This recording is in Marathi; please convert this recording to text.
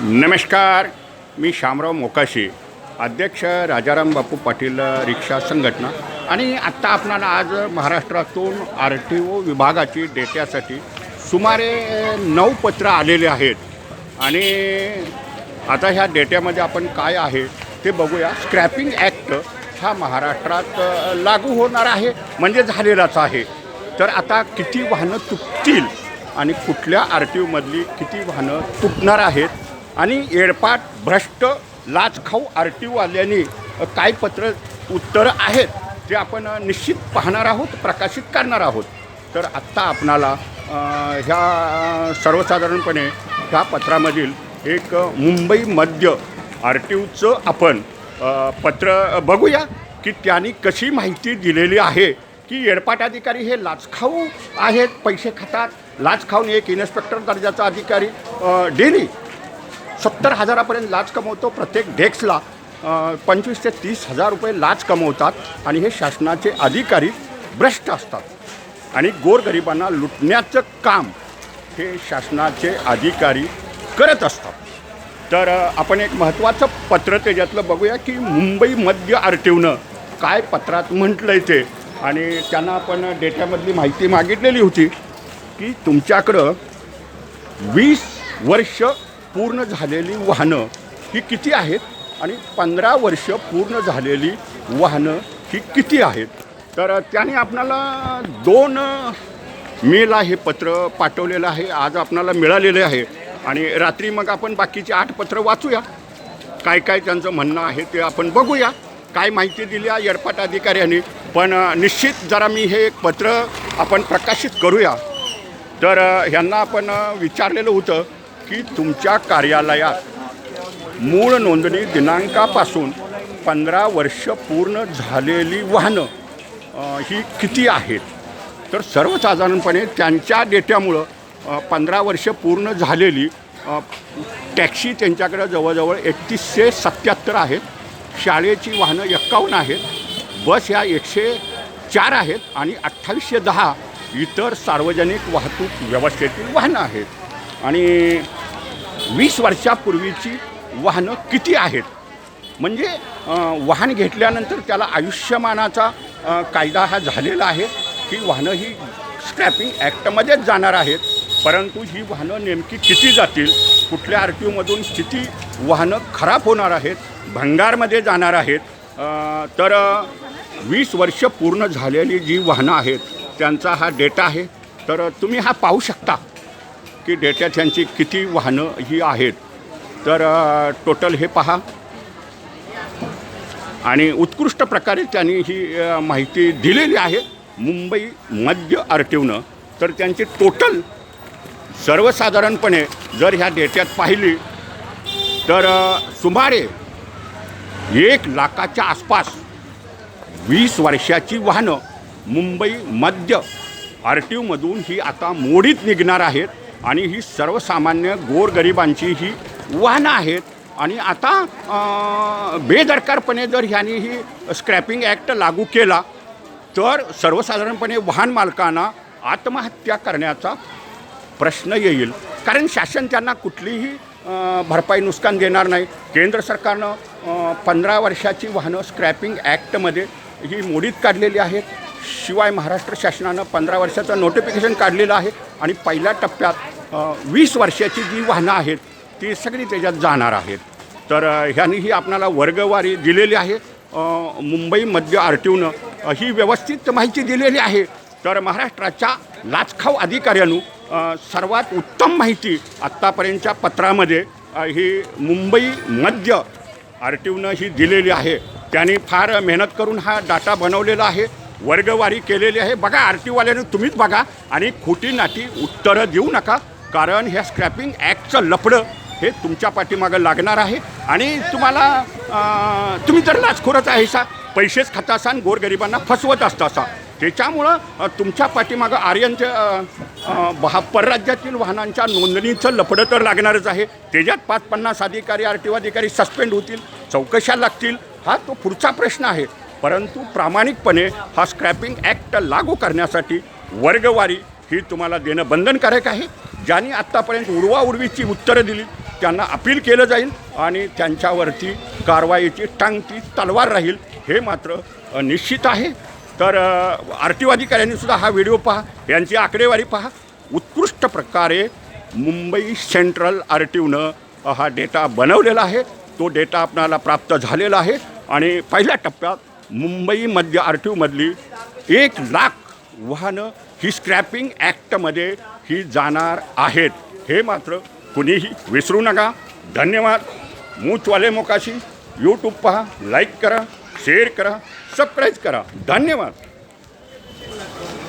नमस्कार मी शामराव मोकाशी अध्यक्ष राजाराम बापू पाटील रिक्षा संघटना. आणि आत्ता आपणाला आज महाराष्ट्रातून आर टी ओ विभागाची डेट्यासाठी सुमारे नऊ पत्र आलेले आहेत. आणि आता ह्या डेट्यामध्ये आपण काय आहे ते बघूया. स्क्रॅपिंग ॲक्ट हा महाराष्ट्रात लागू होणार आहे म्हणजे झालेलाच आहे. तर आता किती वाहनं तुटतील आणि कुठल्या आर टी ओमधली किती वाहनं तुटणार आहेत आणि येडपाट भ्रष्ट लाचखाऊ आर टी ओवाल्यांनी काय पत्र उत्तरं आहेत ते आपण निश्चित पाहणार आहोत प्रकाशित करणार आहोत. तर आत्ता आपणाला ह्या सर्वसाधारणपणे ह्या पत्रामधील एक मुंबई मध्य आर टी ओचं आपण पत्र बघूया की त्यांनी कशी माहिती दिलेली आहे की येडपाट अधिकारी हे लाचखाऊ आहेत पैसे खातात. लाचखाऊन एक इन्स्पेक्टर दर्जाचा अधिकारी डेली सत्तर हजारापर्यंत लाच कमवतो. प्रत्येक डेस्कला पंचवीस ते तीस हजार रुपये लाच कमवतात आणि हे शासनाचे अधिकारी भ्रष्ट असतात. आणि गोरगरिबांना लुटण्याचं काम हे शासनाचे अधिकारी करत असतात. तर आपण एक महत्त्वाचं पत्र त्याच्यातलं बघूया की मुंबई मध्य आर टीवनं काय पत्रात म्हटलं आहे ते. आणि त्यांना आपण डेट्यामधली माहिती मागितलेली होती की तुमच्याकडं वीस वर्ष पूर्ण झालेली वाहनं ही किती आहेत? आणि पंधरा वर्ष पूर्ण झालेली वाहनं ही किती आहेत? तर त्याने आपणाला दोन मेला हे पत्र पाठवलेलं आहे आज आपणाला मिळालेले आहे. आणि रात्री मग आपण बाकीचे आठ पत्र वाचूया. काय काय त्यांचं म्हणणं आहे ते आपण बघूया. काय माहिती दिली या येडपाट अधिकाऱ्यांनी. पण निश्चित जरा मी हे एक पत्र आपण प्रकाशित करूया. तर ह्यांना आपण विचारलेलं होतं. की तुमच्या कार्यालयात मूळ नोंदणी दिनांकापासून पंधरा वर्ष पूर्ण झालेली वाहनं ही किती आहेत? तर सर्वसाधारणपणे त्यांच्या डेट्यामुळं पंधरा वर्ष पूर्ण झालेली टॅक्सी त्यांच्याकडं जवळजवळ एकतीसशे सत्याहत्तर आहेत शाळेची वाहनं एक्कावन्न आहेत बस ह्या एकशे चार आहेत आणि अठ्ठावीसशे दहा इतर सार्वजनिक वाहतूक व्यवस्थेतील वाहनं आहेत. आणि वीस वर्षापूर्वीची वाहनं किती आहेत? म्हणजे वाहन घेतल्यानंतर त्याला आयुष्यमानाचा कायदा हा झालेला आहे की वाहनं ही स्क्रॅपिंग ॲक्टमध्येच जाणार आहेत. परंतु ही वाहनं नेमकी किती जातील कुठल्या आर टी ओमधून किती वाहनं खराब होणार आहेत भंगारमध्ये जाणार आहेत तर वीस वर्ष पूर्ण झालेली जी वाहनं आहेत त्यांचा हा डेटा आहे. तर तुम्ही हा पाहू शकता. की डेट्यात त्यांची किती वाहनं ही आहेत. तर टोटल हे पहा. आणि उत्कृष्ट प्रकारे त्यांनी ही माहिती दिलेली आहे. मुंबई मध्य आर तर त्यांची टोटल सर्वसाधारणपणे जर ह्या डेट्यात पाहिली तर सुमारे एक लाखाच्या आसपास वीस वर्षाची वाहनं मुंबई मध्य आर ही आता मोडीत निघणार आहेत. आणि ही सर्वसामान्य गोरगरिबांची ही वाहनं आहेत. आणि आता बेदरकारपणे जर ह्यांनी ही स्क्रॅपिंग ॲक्ट लागू केला तर सर्वसाधारणपणे वाहन मालकांना आत्महत्या करण्याचा प्रश्न येईल. कारण शासन त्यांना कुठलीही भरपाई नुकसान देणार नाही. केंद्र सरकारनं पंधरा वर्षाची वाहनं स्क्रॅपिंग ॲक्टमध्ये ही मोडीत काढलेली आहेत. शिवाय महाराष्ट्र शासनानं पंधरा वर्षाचं नोटिफिकेशन काढलेलं आहे आणि पहिल्या टप्प्यात वीस वर्षाची जी वाहनं आहेत ती सगळी त्याच्यात जाणार आहेत. तर अ, ही आपणाला वर्गवारी दिलेली आहे. मुंबई मध्य आर टी ओनं ही व्यवस्थित माहिती दिलेली आहे. तर महाराष्ट्राच्या लाचखाव अधिकाऱ्यानं सर्वात उत्तम माहिती आत्तापर्यंतच्या पत्रामध्ये ही मुंबई मध्य आर टी ओनं ही दिलेली आहे. त्यांनी फार मेहनत करून हा डाटा बनवलेला आहे. वर्गवारी केलेली आहे. बघा आर टी ओवाल्यानं तुम्हीच बघा आणि खोटी नाटी उत्तरं देऊ नका कारण ह्या स्क्रॅपिंग ॲक्टचं लफडं हे तुमच्या पाठीमागं लागणार आहे. आणि तुम्हाला तुम्ही तर लाचखोरच आहे सा पैसेच खाता असा गोरगरिबांना फसवत असता असा त्याच्यामुळं तुमच्या पाठीमागं आर्यनच्या बहा परराज्यातील वाहनांच्या नोंदणीचं लफडं तर लागणारच आहे. त्याच्यात पाच पन्नास अधिकारी आर टी ओ अधिकारी सस्पेंड होतील चौकशा लागतील. हा तो पुढचा प्रश्न आहे. परंतु प्रामाणिकपणे हा स्क्रॅपिंग ॲक्ट लागू करण्यासाठी वर्गवारी ही तुम्हाला देणं बंधनकारक आहे. ज्यांनी आत्तापर्यंत उडवाउडवीची उत्तरं दिली त्यांना अपील केलं जाईल आणि त्यांच्यावरती कारवाईची टांगती तलवार राहील हे मात्र निश्चित आहे. तर आर टी हा व्हिडिओ पहा यांची आकडेवारी पहा. उत्कृष्ट प्रकारे मुंबई सेंट्रल आर टी ओनं हा डेटा बनवलेला आहे. तो डेटा आपणाला प्राप्त झालेला आहे. आणि पहिल्या टप्प्यात मुंबई मध्य आर टी ओमधली एक लाख वाहनं ही स्क्रॅपिंग ॲक्टमध्ये ही जाणार आहेत. हे मात्र कुणीही विसरू नका. धन्यवाद. मूचवाले मोकाशी. यूट्यूब पहा. लाईक करा. शेअर करा. सबस्क्राईब करा. धन्यवाद.